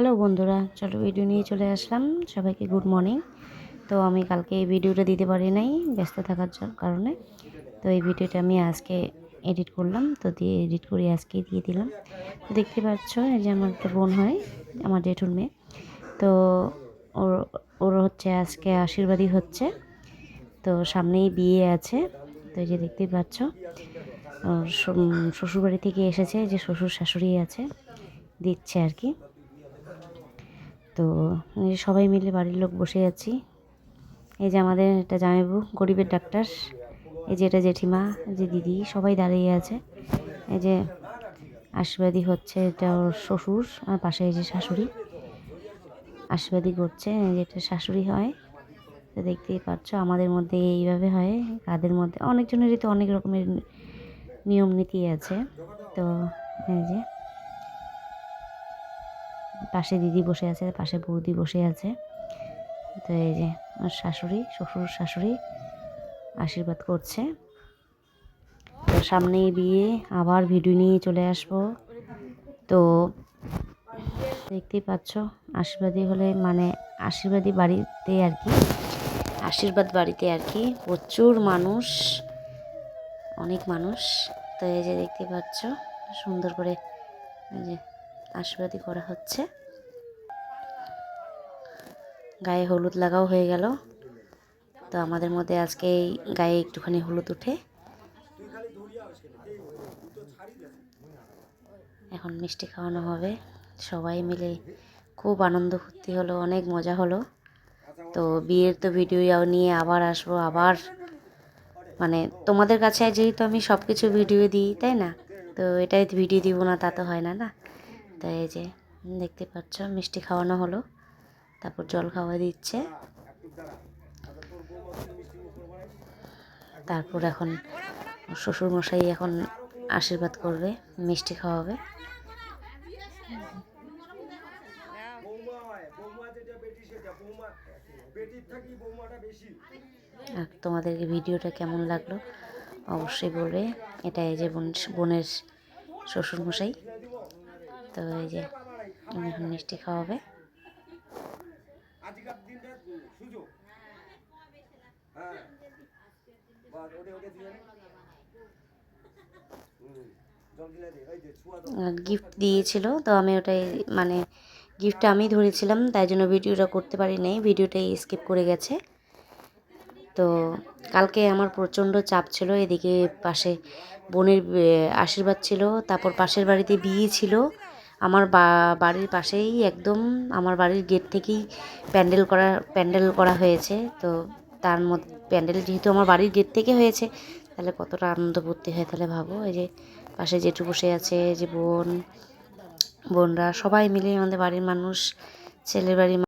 Hello বন্ধুরা, চলো video নিয়ে চলে আসলাম। সবাইকে গুড মর্নিং তো আমি কালকে এই ভিডিওটা দিতে পারি নাই ব্যস্ত থাকার কারণে। তো এই ভিডিওটা আমি আজকে এডিট করলাম। তো দিয়ে এডিট করে আজকে দিয়ে দিলাম। তো দেখতে পাচ্ছ, এই যে আমার একটা বোন হয়, আমার জেঠুর মেয়ে। তো ওর ওর হচ্ছে আজকে আশীর্বাদই হচ্ছে। তো সামনেই বিয়ে আছে। তো এই যে দেখতেই পাচ্ছ শ্বশুরবাড়ি থেকে এসেছে যে শ্বশুর শাশুড়ি আছে, দিচ্ছে আর কি। তো সবাই মিলে বাড়ির লোক বসে আছি। এই যে আমাদের একটা জামাইবু, গরিবের ডাক্তার। এই যে এটা জেঠিমা যে দিদি, সবাই দাঁড়িয়ে আছে। এই যে আশীর্বাদী হচ্ছে এটা ওর শ্বশুর আর পাশে এই যে শাশুড়ি। আশীর্বাদী করছে যেটা শাশুড়ি হয়। তো দেখতেই পাচ্ছ আমাদের মধ্যে এইভাবে হয়, কাদের মধ্যে অনেকজনেরই তো অনেক রকমের নিয়ম নীতি আছে। তো এই যে পাশে দিদি বসে আছে, পাশে বৌদি বসে আছে। তো এই যে আমার শাশুড়ি, শ্বশুর শাশুড়ি আশীর্বাদ করছে। তো সামনেই বিয়ে, আবার ভিডিও নিয়ে চলে আসব। তো দেখতেই পাচ্ছ আশীর্বাদী হলে মানে আশীর্বাদী বাড়িতে আর কি। আশীর্বাদ বাড়িতে আর কি। প্রচুর মানুষ, অনেক মানুষ। তো এই যে দেখতে পাচ্ছ, সুন্দর করে এই যে আশীর্বাদী করা হচ্ছে। গায়ে হলুদ লাগাও হয়ে গেল। তো আমাদের মধ্যে আজকে এই গায়ে একটুখানি হলুদ উঠে। এখন মিষ্টি খাওয়ানো হবে। সবাই মিলে খুব আনন্দ ফুর্তি হলো, অনেক মজা হলো। তো বিয়ের তো ভিডিও নিয়ে আবার আসব, আবার মানে তোমাদের কাছে যেহেতু আমি সব কিছু ভিডিও দিই, তাই না? তো এটাই ভিডিও দিব না, তা তো হয় না না? তাই এই যে, দেখতে পাচ্ছ, মিষ্টি খাওয়ানো হলো। তারপর জল খাওয়া দিচ্ছে। তারপর এখন শ্বশুরমশাই এখন আশীর্বাদ করবে, মিষ্টি খাওয়াবে। আর তোমাদেরকে ভিডিওটা কেমন লাগল, অবশ্যই বলবে। এটা এই যে বোন বোনের শ্বশুরমশাই। তো এই যে এখন মিষ্টি খাওয়াবে। হ্যাঁ। গিফট দিয়েছিল তো আমি ওটাই মানে গিফটটা আমি ধরেছিলাম তাই জন্য ভিডিওটা করতে পারি নাই ভিডিওটাই স্কিপ করে গেছে। তো কালকে আমার প্রচণ্ড চাপ ছিল এদিকে পাশে বোনের আশীর্বাদ ছিল তারপর পাশের বাড়িতে বিয়ে ছিল। আমার বাড়ির পাশেই একদম আমার বাড়ির গেট থেকেই প্যান্ডেল করা প্যান্ডেল করা হয়েছে। তো তার মধ্যে প্যান্ডেল যেহেতু আমার বাড়ির গেট থেকে হয়েছে, তাহলে কতটা আনন্দ ভর্তি হয় তাহলে ভাবো। এই যে পাশে জেঠু বসে আছে যে বোন, বোনরা সবাই মিলে আমাদের বাড়ির মানুষ, ছেলের বাড়ির